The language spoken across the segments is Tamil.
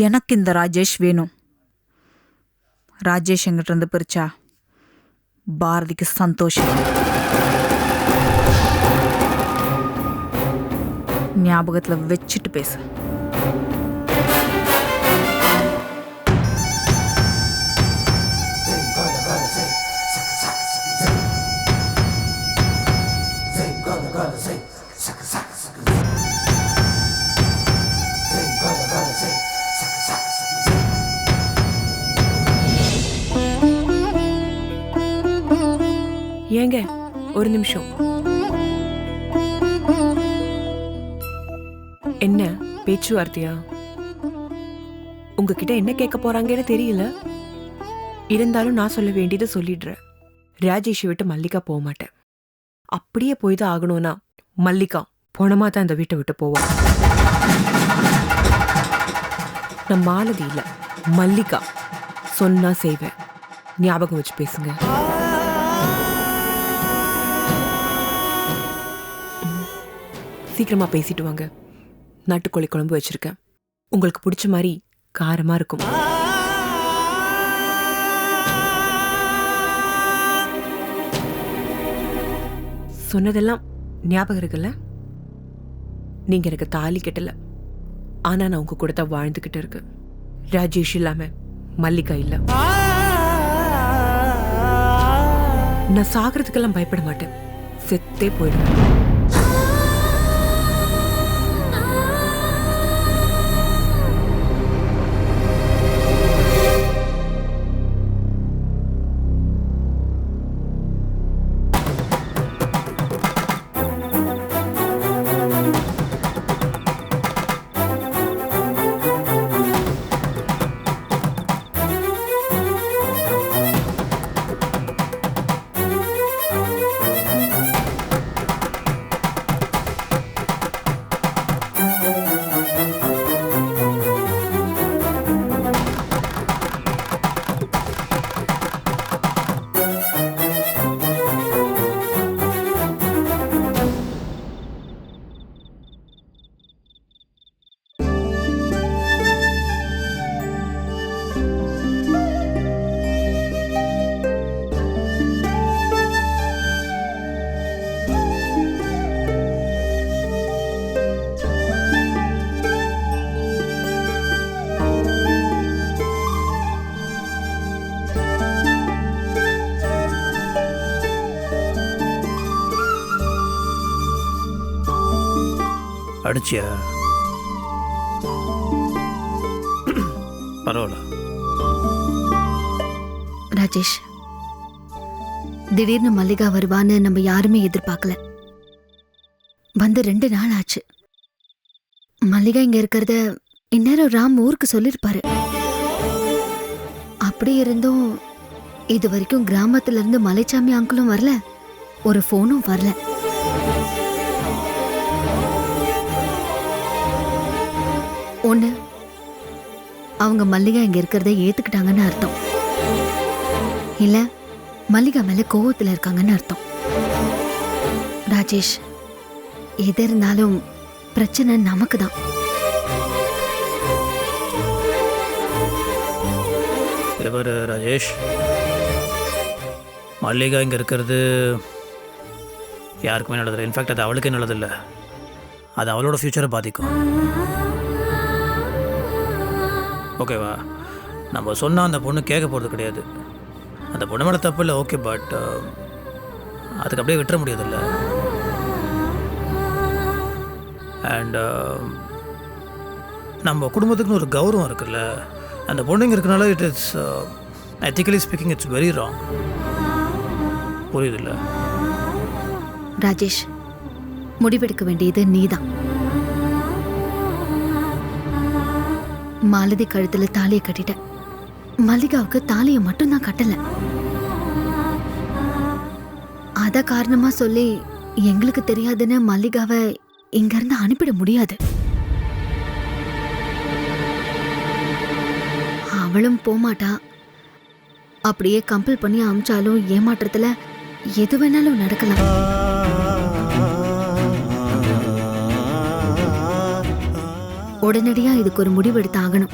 எனக்கு இந்த ராஜேஷ் வேணும் ராஜேஷ் எங்கிட்டருந்து பிரிச்சா பாரதிக்கு சந்தோஷம் ஞாபகத்தில் வச்சுட்டு பேசு Say. ஏங்க ஒரு நிமிஷம். என்ன பேச்சுவார்த்தையா? உங்ககிட்ட என்ன கேட்க போறாங்கன்னு தெரியல. இருந்தாலும் நான் சொல்ல வேண்டியதை சொல்லிடுறேன். ராஜேஷை விட்டு மல்லிகா போக மாட்டேன். அப்படியே போய் தான் ஆகணும்னா மல்லிகா போனமா தான் இந்த வீட்டை விட்டு போவா. நான் மாலதி இல்லை மல்லிகா சொன்னா செய்வேன். ஞாபகம் வச்சு பேசுங்க. சீக்கிரமாக பேசிட்டு வாங்க. நாட்டுக்கோழி குழம்பு வச்சிருக்கேன். உங்களுக்கு பிடிச்ச மாதிரி காரமாக இருக்கும். சொன்னதெல்லாம் ஞாபகம் இருக்குல்ல? நீங்கள் எனக்கு தாலி கட்டலை. ஆனால் நான் உங்க கூட தான் வாழ்ந்துகிட்டு இருக்கு ராஜேஷ் இல்லாமல் மல்லிகா இல்லை. நான் சாகிறதுக்கெல்லாம் பயப்பட மாட்டேன். செத்தே போயிடுவேன். அடிச்சியா? பரவாயில்ல. ராஜேஷ் திடீர்னு மல்லிகா வருவான்னு நம்ம யாருமே எதிர்பார்க்கல. வந்து ரெண்டு நாள் ஆச்சு. மல்லிகா இங்க இருக்கிறத இந்நேரம் ராம் ஊருக்கு சொல்லியிருப்பாரு. அப்படி இருந்தும் இது வரைக்கும் கிராமத்துல இருந்து மலைச்சாமி அங்கிளும் வரல. ஒரு ஃபோனும் வரல. ஒண்ணு அவங்க மல்லிகா இங்க இருக்கிறத ஏத்துக்கிட்டாங்கன்னு அர்த்தம். இல்ல மல்லிகா மேல கோவத்துல இருக்காங்கன்னு அர்த்தம். ராஜேஷ் எது இருந்தாலும் பிரச்சனை நமக்கு தான் இவர் ராஜேஷ். மல்லிகா இங்கே இருக்கிறது யாருக்குமே நல்லதில்லை. இன்ஃபேக்ட் அது அவளுக்கே நல்லதில்லை. அது அவளோட ஃப்யூச்சரை பாதிக்கும். ஓகேவா? நம்ம சொன்னால் அந்த பொண்ணு கேட்க போகிறது கிடையாது. அந்த பொண்ணு மேலே தப்பு இல்லை ஓகே பட் uh, அதுக்கு அப்படியே விட்டுற முடியாதுல்ல. அண்ட் um, நம்ம குடும்பத்துக்குன்னு ஒரு கௌரவம் இருக்குல்ல அந்த பொண்ணுங்க இருக்கனால it is ethically speaking it's very wrong புரியுதுல்ல? Rajesh முடிவெடுக்க வேண்டியது நீதான். மாலதி கழுத்துல தாலியை கட்டிட்ட மல்லிகாவுக்கு தாலியை மட்டும்தான் கட்டல. அத காரணமா சொல்லி எங்களுக்கு தெரியாதுன்னு மல்லிகாவை இங்க இருந்து அனுப்பிட முடியாது. அவளும் போமாட்டா. அப்படியே கம்பல் பண்ணி அமிச்சாலும் ஏமாற்றத்துல எது வேணாலும் நடக்கலாம். உடனடியா இதுக்கு ஒரு முடிவு எடுத்து ஆகணும்.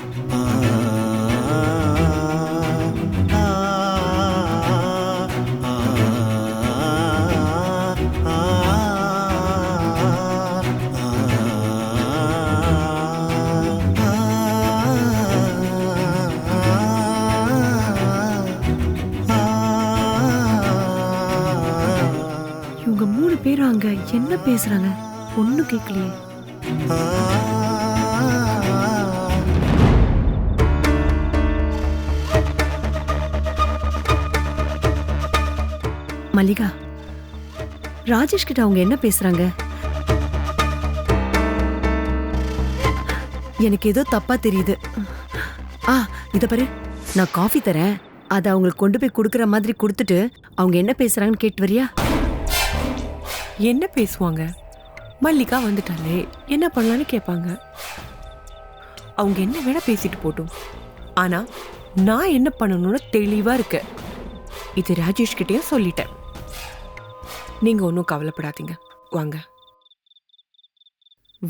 இவங்க மூணு பேரும் அங்க என்ன பேசுறாங்க? ஒன்னும் கேட்கலையே. மல்லிகா ராஜேஷ் கிட்ட அவங்க என்ன பேசுறாங்க? எனக்கு ஏதோ தப்பா தெரியுது. ஆ இத பாரு நான் காஃபி தரேன். அதை அவங்களுக்கு கொண்டு போய் கொடுக்குற மாதிரி கொடுத்துட்டு அவங்க என்ன பேசுறாங்கன்னு கேட்டு வரியா? என்ன பேசுவாங்க? மல்லிகா வந்துட்டாலே என்ன பண்ணலான்னு கேட்பாங்க அவங்க என்ன வேணா பேசிட்டு போட்டும். ஆனா நான் என்ன பண்ணணும்னு தெளிவா இருக்க இது ராஜேஷ் கிட்டேயும் சொல்லிட்டேன். நீங்க ஒன்றும் கவலைப்படாதீங்க. வாங்க.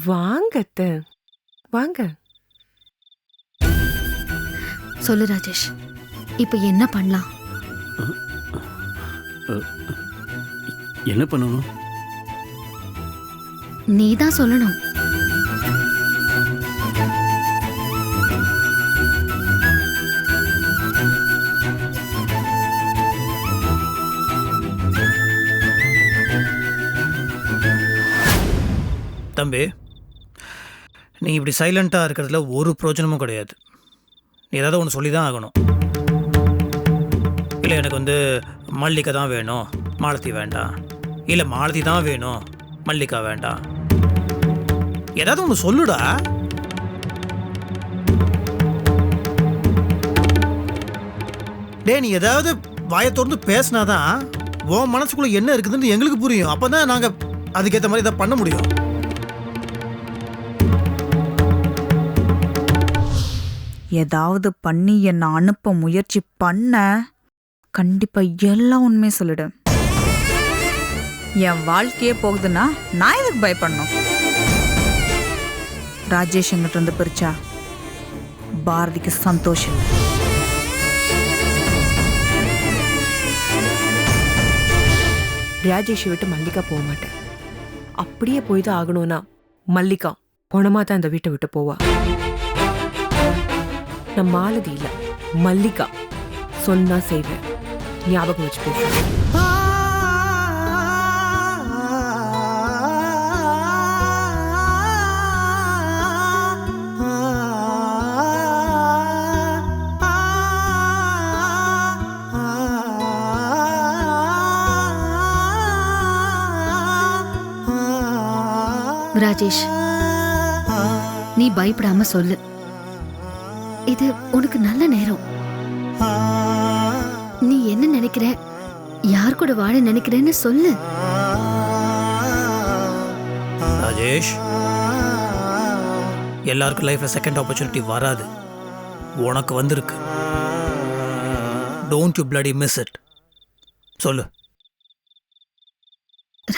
வாங்க அத்தை. வாங்க. சொல்லு ராஜேஷ். இப்ப என்ன பண்ணலாம்? என்ன பண்ணணும்? நீ தான் சொல்லணும். தம்பி நீ இப்படி சைலண்ட்டாக இருக்கிறதுல ஒரு பிரயோஜனமும் கிடையாது. நீ ஏதாவது ஒன்று சொல்லி தான் ஆகணும். இல்லை எனக்கு வந்து மல்லிகை தான் வேணும் மாலத்தி வேண்டாம். இல்லை மாலத்தி தான் வேணும் மல்லிகா வேண்டாம். ஏதாவது ஒன்று சொல்லுடா. டேய் நீ ஏதாவது வாயை திறந்து பேசினாதான் உன் மனசுக்குள்ளே என்ன இருக்குதுன்னு எங்களுக்கு புரியும். அப்போ தான் நாங்கள் அதுக்கேற்ற மாதிரி இதை பண்ண முடியும். ஏதாவது பண்ணி என்னை அனுப்ப முயற்சி பண்ண. கண்டிப்பா எல்லாம் உண்மையை சொல்லிடு. என் வாழ்க்கையே போகுதுன்னா நான் எதுக்கு பயப்படணும்? ராஜேஷ் எங்கிட்ட இருந்து பிரிச்சா? பாரதிக்கு சந்தோஷம். ராஜேஷை விட்டு மல்லிகா போக மாட்டேன். அப்படியே போய் தான் ஆகணும்னா மல்லிகா குணமா தான் இந்த வீட்டை விட்டு போவா. நான் மாலதி இல்ல மல்லிகா சொன்னா செய்வேன். ஞாபகம் வச்சு பேசுவேன் ராஜேஷ் நீ பயப்படாம சொல்லு. இது உனக்கு நல்ல நேரம். நீ என்ன நினைக்கிற? யார் கூட வாழ நினைக்கிறேன்னு சொல்லு. ராஜேஷ் எல்லாருக்கும் லைஃப்ல செகண்ட் ஆப்பர்ச்சுனிட்டி வராது. உனக்கு வந்திருக்கு. Don't you bloody miss it சொல்லு.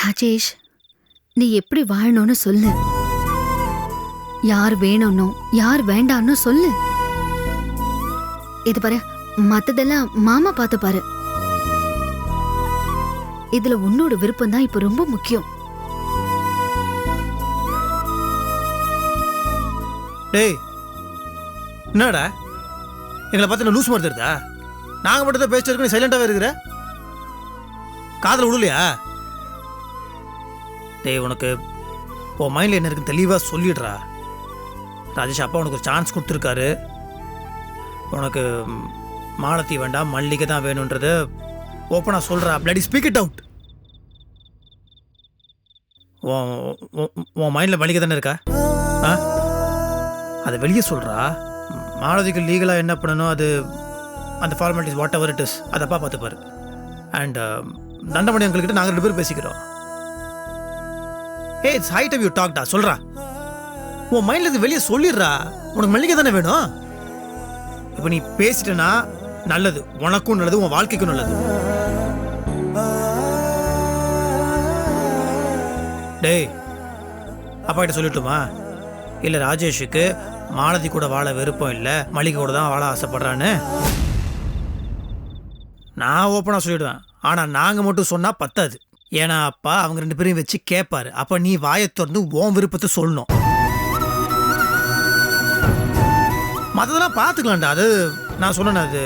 ராஜேஷ் நீ எப்படி வாழணும்னு சொல்லு. யார் வேணும்னோ யார் வேண்டாம்னு சொல்லு. இது பாரு மத்ததெல்லாம் மாமா பார்த்து பாரு. இதுல உன்னோட விருப்பம் தான் இப்ப ரொம்ப முக்கியம். டேய் என்னடா? எங்களை பார்த்து லூஸ் மறுத்துருதா நாங்க நாங்கள் மட்டும் தான் பேசிட்டு இருக்கோம் நீ சைலண்டாகவே இருக்கிற? காதில் விடலையா? டேய் உனக்கு உன் மைண்டில் என்ன இருக்குன்னு தெளிவாக சொல்லிடுறா. ராஜேஷ் அப்பா உனக்கு ஒரு சான்ஸ் கொடுத்துருக்காரு. உனக்கு மாலத்தி வேண்டாம் மல்லிகை தான் வேணுன்றத ஓப்பனாக சொல்கிறா பிளடி ஸ்பீக் இட் அவுட் உன் உன் மைண்டில் மல்லிகை தானே இருக்கா? ஆ? அதை வெளியே சொல்கிறா மாலதிக்கு லீகலாக என்ன பண்ணணும் அது அந்த ஃபார்மாலிட்டிஸ் வாட் எவர் இட் இஸ் அதப்பா பார்த்துப்பாரு அண்ட் தண்டமணி எங்கள்கிட்ட நாங்கள் ரெண்டு பேரும் பேசிக்கிறோம். ஏ it's height of you doctor சொல்கிறா உன் மைண்டில் இது வெளியே சொல்லிடுறா. உனக்கு மல்லிகை தானே வேணும்? இப்போ நீ பேசிட்டேன்னா நல்லது. உனக்கும் நல்லது உன் வாழ்க்கைக்கும் நல்லது. டேய் அப்பா கிட்ட சொல்லட்டுமா? இல்லை ராஜேஷுக்கு மாலதி கூட வாழ விருப்பம் இல்லை. மளிகை கூட தான் வாழ ஆசைப்படுறான்னு. நான் ஓப்பனாக சொல்லிடுவேன். ஆனால் நாங்கள் மட்டும் சொன்னால் பத்தாது. ஏன்னா அப்பா அவங்க ரெண்டு பேரையும் வச்சு கேட்பாரு அப்போ நீ வாயை திறந்து உன் விருப்பத்தை சொல்லணும். மற்றதெல்லாம் பார்த்துக்கலாம்டா அது நான் சொன்னேன் அது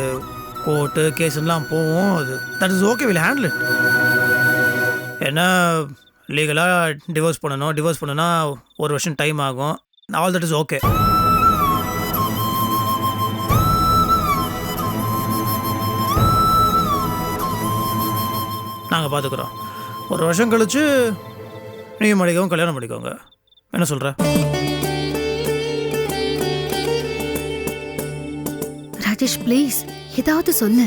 கோர்ட்டு கேஸ்லாம் போவோம் அது that is okay will handle it ஏன்னா லீகலாக டிவோர்ஸ் பண்ணணும். டிவோர்ஸ் பண்ணனா ஒரு வருஷம் டைம் ஆகும். ஆல் தட் இஸ் ஓகே நாங்கள் பார்த்துக்குறோம் ஒரு வருஷம் கழிச்சு நீங்கள் மடிக்கவும் கல்யாணம் பண்ணிக்கோங்க. என்ன சொல்கிற ராஜேஷ் ப்ளீஸ் ஏதாவது சொல்லு.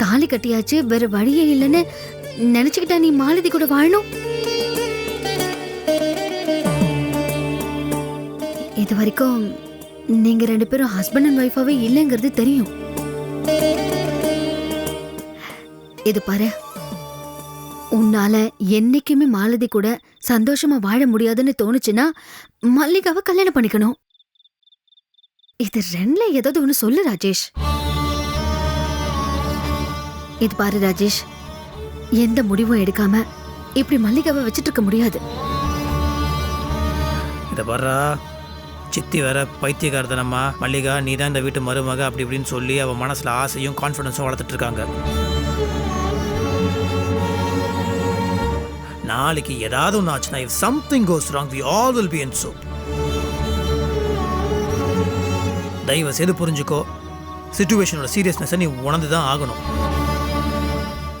தாலி கட்டியாச்சு வேற வழியே இல்லைன்னு நினைச்சுக்கிட்டா நீ மாலதி கூட வாழணும். இது வரைக்கும் நீங்க ரெண்டு பேரும் ஹஸ்பண்ட் அண்ட் ஒய்ஃபாவே இல்லைங்கிறது தெரியும். இது பாரு உன்னால என்னைக்குமே மாலதி கூட சந்தோஷமா வாழ முடியாதுன்னு தோணுச்சுன்னா மல்லிகாவை கல்யாணம் பண்ணிக்கணும். இது ரெண்டுல ஏதாவது ஒண்ணு சொல்லு ராஜேஷ். இது பாரு ராஜேஷ். எந்த முடிவும் எடுக்காம இப்படி மல்லிகாவை வச்சிட்டு இருக்க முடியாது. இதை பாரா சித்தி வேற பைத்தியக்காரத்தனம்மா மல்லிகா நீ தான் இந்த வீட்டு மருமக அப்படி இப்படின்னு சொல்லி அவன் மனசில் ஆசையும் கான்ஃபிடன்ஸும் வளர்த்துட்டு இருக்காங்க. நாளைக்கு ஏதாவது ஒன்று ஆச்சுன்னா if something goes wrong we all will be in soup தயவு செய்து புரிஞ்சுக்கோ சுச்சுவேஷனோட சீரியஸ்னஸை நீ உணர்ந்து தான் ஆகணும்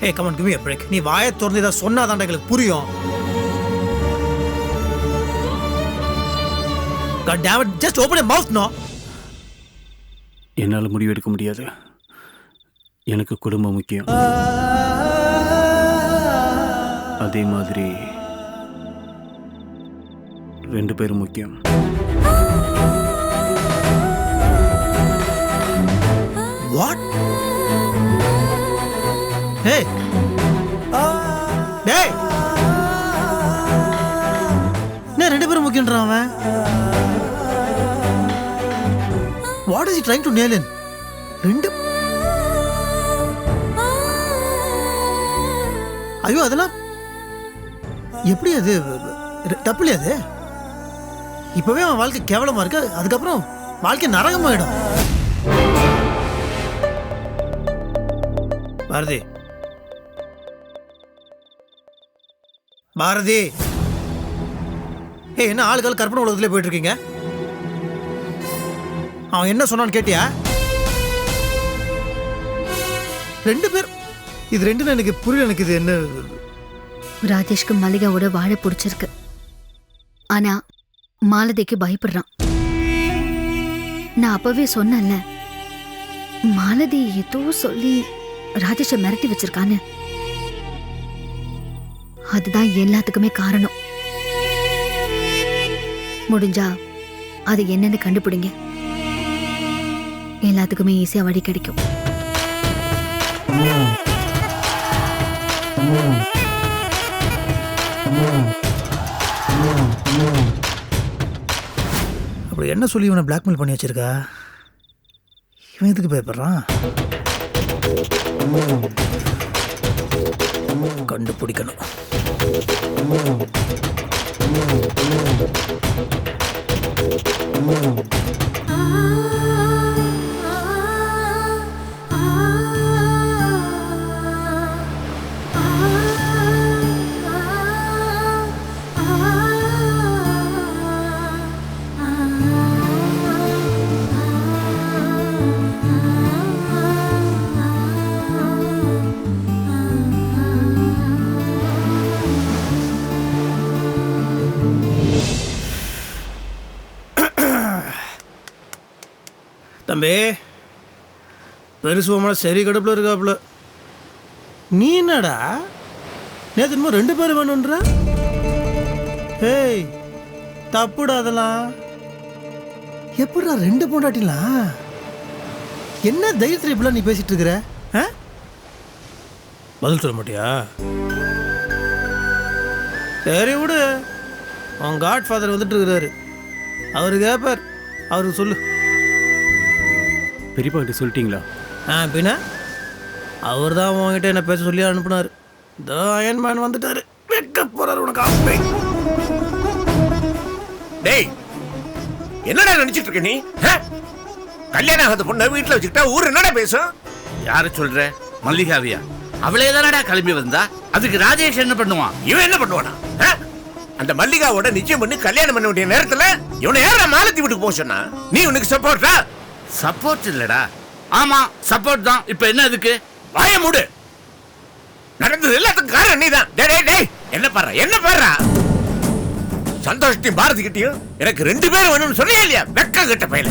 ஏ கமன் கிவ் எப்படி பிரேக் நீ வாயை திறந்து ஏதாவது சொன்னாதான் எங்களுக்கு புரியும். God damn it, just open your mouth, no? என்னால் முடிவெடுக்க முடியாது. எனக்கு குடும்பம் முக்கியம். அதே மாதிரி ரெண்டு பேரும் முக்கியம். What Hey! டேய் என்ன ரெண்டு பேரும் முக்கியன்றான் அவன்? What is trying to nail ரெண்டு ஐயோ அதெல்லாம் எப்படி அது? தப்புலையா அது? இப்போவே அவன் வாழ்க்கை கேவலமாக இருக்கு. அதுக்கப்புறம் வாழ்க்கை நரகமாயிடும். பாரதி. பாரதி. ஏய் என்ன ஆளுகள் கற்பனை உலகத்துல போயிட்டு இருக்கீங்க அவன் என்ன சொன்னான்னு கேட்டியா? ரெண்டு பேர் இது ரெண்டு எனக்கு புரியல எனக்கு இது என்ன? ராஜேஷ்க்கு மல்லிகாவோட வாழ பிடிச்சிருக்கு. ஆனா மாலதிக்கு பயப்படுறான். நான் அப்பவே சொன்னேன்ல மாலதி ஏதோ சொல்லி ராஜேஷை மிரட்டி வச்சிருக்கான்னு. அதுதான் எல்லாத்துக்குமே காரணம். முடிஞ்சா அது என்னன்னு கண்டுபிடிங்க. எல்லாத்துக்குமே ஈஸியா வழி கிடைக்கும். அப்படி என்ன சொல்லி இவனை பிளாக்மெயில் பண்ணி வச்சிருக்கா? இவன் எதுக்கு பயப்படுறான்? கண்டுபிடிக்கணும். தம்பி. பெருசுவமான சரி கடுப்பில் இருக்காப்புல. நீ என்னடா? நேற்று இன்னும் ரெண்டு பேரும் வேணுன்ற? ஏய் தப்புடா அதெல்லாம். எப்படிடா ரெண்டு பொண்டாட்டிலாம்? என்ன தைரியத்தில் இப்படிலாம் நீ பேசிட்டு இருக்கிற ஆ? பதில் சொல்ல மாட்டியா? சரி விடு. உன் காட் ஃபாதர் வந்துட்டு இருக்கிறாரு அவரு கேட்பார் அவருக்கு சொல்லு. பெரியப்பா கிட்ட சொல்லிட்டீங்களா? ஆ பின்ன? அவர் தான் உங்ககிட்ட என்ன பேச சொல்லி அனுப்புனார். இந்த அயன்மேன் வந்துட்டாரு. வெக்க போறாரு உனக்கு அப்பே. டேய் என்னடா நினைச்சிட்டு இருக்க நீ? கல்யாணம் ஆகாத பொண்ணை வீட்டுல வச்சுக்கிட்டா ஊர் என்னடா பேசும்? யார சொல்ற? மல்லிகாவியா? அவளே தானடா கிளம்பி வந்தா? அதுக்கு ராஜேஷ் என்ன பண்ணுவான்? இவன் என்ன பண்ணுவானா? அந்த மல்லிகாவோட நிச்சயம் பண்ணி கல்யாணம் பண்ண வேண்டிய நேரத்துல இவனை யாரா மாலத்தி வீட்டுக்கு போக சொன்னா நீ உனக்கு சப்போர்ட்டா சப்போர்ட் இல்லடா. ஆமா சப்போர்ட் தான். இப்ப என்ன அதுக்கு வாய மூடு. நடந்தது எல்லாத்துக்கும் காரணம் நீதான். டே டே டேய். என்ன பாரு என்ன பாரு சந்தோஷத்தையும் பாரதி கிட்டையும் எனக்கு ரெண்டு பேரும் வேணும்னு சொன்னியா இல்லையா? வெக்க கிட்ட பையல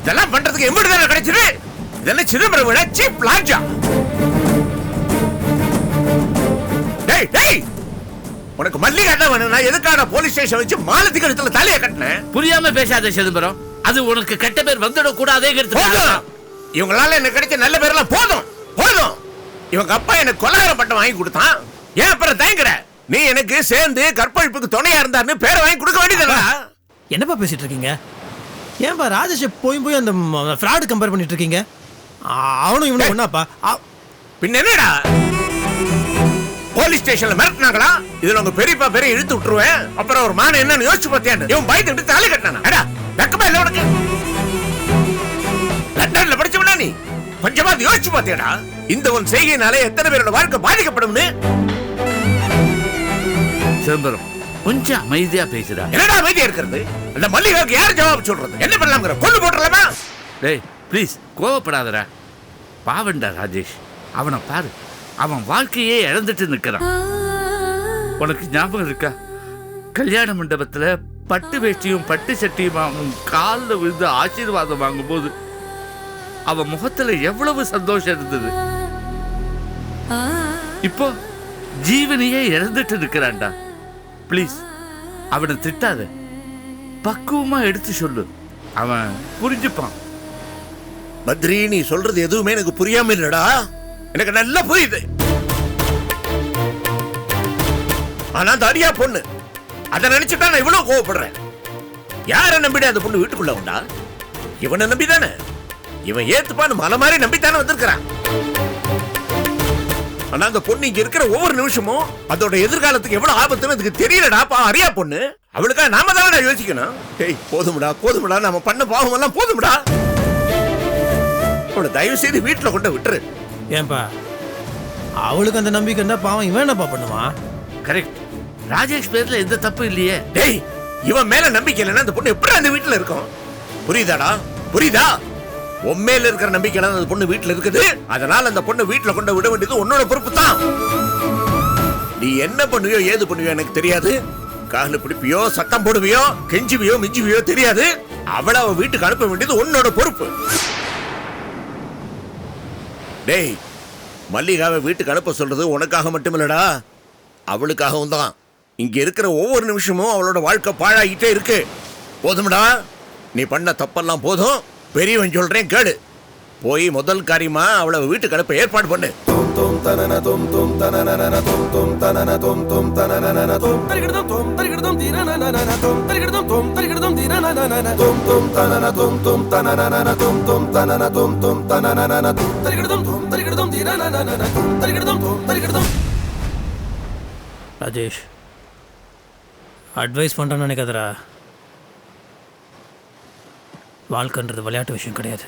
இதெல்லாம் பண்றதுக்கு எம்பிட்டு தானே கிடைச்சிரு இதெல்லாம் சிதம்பரம் விட சீப் லாட்ஜா டேய் டேய். உனக்கு மல்லிகை தான் வேணும் நான் போலீஸ் ஸ்டேஷன் வச்சு மாலத்துக்கு கழுத்துல தலையை கட்டினேன் புரியாம பேசாத சிதம்பரம். அது உனக்கு கெட்ட பேர் வந்துட கூடாதே போதும். இவங்களால எனக்கு கிடைச்ச நல்ல பேர்லாம் போதும். போதும். இவங்க அப்பா எனக்கு கொலகாரம் பட்டம் வாங்கி கொடுத்தான். ஏன் அப்புறம் தயங்குற? நீ எனக்கு சேர்ந்து கற்பழிப்புக்கு துணையா இருந்தாருன்னு பேரை வாங்கி கொடுக்க வேண்டியதுடா என்னப்பா பேசிட்டு இருக்கீங்க? ஏன்பா ராஜேஷை போய் போய் அந்த ஃப்ராடு கம்பேர் பண்ணிட்டு இருக்கீங்க? அவனும் இவனும் ஒன்னாப்பா பின்ன என்னடா? போலீஸ் ஸ்டேஷன்ல மிரட்டினாங்களா? இதுல உங்க பெரியப்பா பெரிய இழுத்து விட்டுருவேன். அப்புறம் ஒரு மான என்னன்னு யோசிச்சு பார்த்தியான்னு? இவன் பயந்து விட்டு தாலி கட்டினானா? வெக்கமா இல்ல உனக்கு? லண்டன்ல படிச்சவனா நீ? கொஞ்சமா யோசிச்சு பார்த்தியாடா. இந்த உன் செய்கையினால எத்தனை பேரோட வாழ்க்கை பாதிக்கப்படும்னு? சிதம்பரம் கொஞ்சம் அமைதியா பேசுடா. என்னடா அமைதியா இருக்கிறது? அந்த மல்லிகாவுக்கு யார் ஜவாப் சொல்றது? என்ன பண்ணலாம்ங்கிற? கொண்டு போட்டுறலாமா? டேய் ப்ளீஸ் கோவப்படாதடா. பாவண்டா ராஜேஷ். அவனை பாரு. அவன் வாழ்க்கையே இழந்துட்டு நிக்கிறான். உனக்கு ஞாபகம் இருக்கா? கல்யாண மண்டபத்துல பட்டு வேஷ்டியும் பட்டு சட்டியும் அவன் காலில் விழுந்து ஆசீர்வாதம் வாங்கும்போது அவன் முகத்தில் எவ்வளவு சந்தோஷம் இருந்தது. இப்போ ஜீவனியே இழந்துட்டு இருக்கிறான்டா. ப்ளீஸ் அவனை திட்டாத. பக்குவமாக எடுத்து சொல்லு. அவன் புரிஞ்சுப்பான். பத்ரி நீ சொல்றது எதுவுமே எனக்கு புரியாம இல்லடா. எனக்கு நல்லா புரியுது. ஆனா தடியா பொண்ணு. அதை நினைச்சுட்டா நான் இவ்வளவு கோவப்படுறேன். யாரை நம்பிட்டு அந்த பொண்ணு வீட்டுக்குள்ள உண்டா இவனை நம்பிதானே? இவன் ஏத்துப்பான்னு மலை மாதிரி நம்பித்தானே வந்திருக்கிறான். ஆனா அந்த பொண்ணு இங்க இருக்கிற ஒவ்வொரு நிமிஷமும் அதோட எதிர்காலத்துக்கு எவ்வளவு ஆபத்துன்னு அதுக்கு தெரியலடா பா அரியா பொண்ணு. அவளுக்கா நாம தானே யோசிக்கணும். டேய் போதும்டா போதும்டா நம்ம பண்ண பாவம் எல்லாம் போதும்டா. அவளை தயவு செய்து வீட்டுல கொண்டு விட்டுரு. ஏன்பா அவளுக்கு அந்த நம்பிக்கை பாவம் இவன் என்னப்பா பண்ணுவான்? கரெக்ட் ராஜேஷ் பேர்ல எந்த தப்பு இல்லையே. டேய் இவன் மேல நம்பிக்கை இல்லைன்னா அந்த பொண்ணு எப்படி அந்த வீட்டுல இருக்கும்? புரியுதாடா? புரியுதா? உண்மையில இருக்கிற நம்பிக்கை அந்த பொண்ணு வீட்டுல இருக்குது. அதனால அந்த பொண்ணு வீட்டுல கொண்டு விட வேண்டியது உன்னோட பொறுப்பு தான் நீ என்ன பண்ணுவியோ ஏது பண்ணுவியோ எனக்கு தெரியாது. காலு பிடிப்பியோ சத்தம் போடுவியோ கெஞ்சுவியோ மிஞ்சுவியோ தெரியாது. அவளை அவ வீட்டுக்கு அனுப்ப வேண்டியது உன்னோட பொறுப்பு. டேய் மல்லிகாவை வீட்டுக்கு அனுப்ப சொல்றது உனக்காக மட்டுமில்லடா. அவளுக்காகவும் தான். இங்க இருக்கிற ஒவ்வொரு நிமிஷமும் அவளோட வாழ்க்கை பாழாகிட்டே இருக்கு. போதும்டா. நீ பண்ண தப்பெல்லாம் போதும். பெரியவன் சொல்றேன் கேடு போய் முதல் காரியமா அவளை வீட்டுக்கு அனுப்ப ஏற்பாடு பண்ணு. ராஜேஷ் அட்வைஸ் பண்ணுறேன்னு நினைக்காதரா வாழ்க்கைன்றது விளையாட்டு விஷயம் கிடையாது.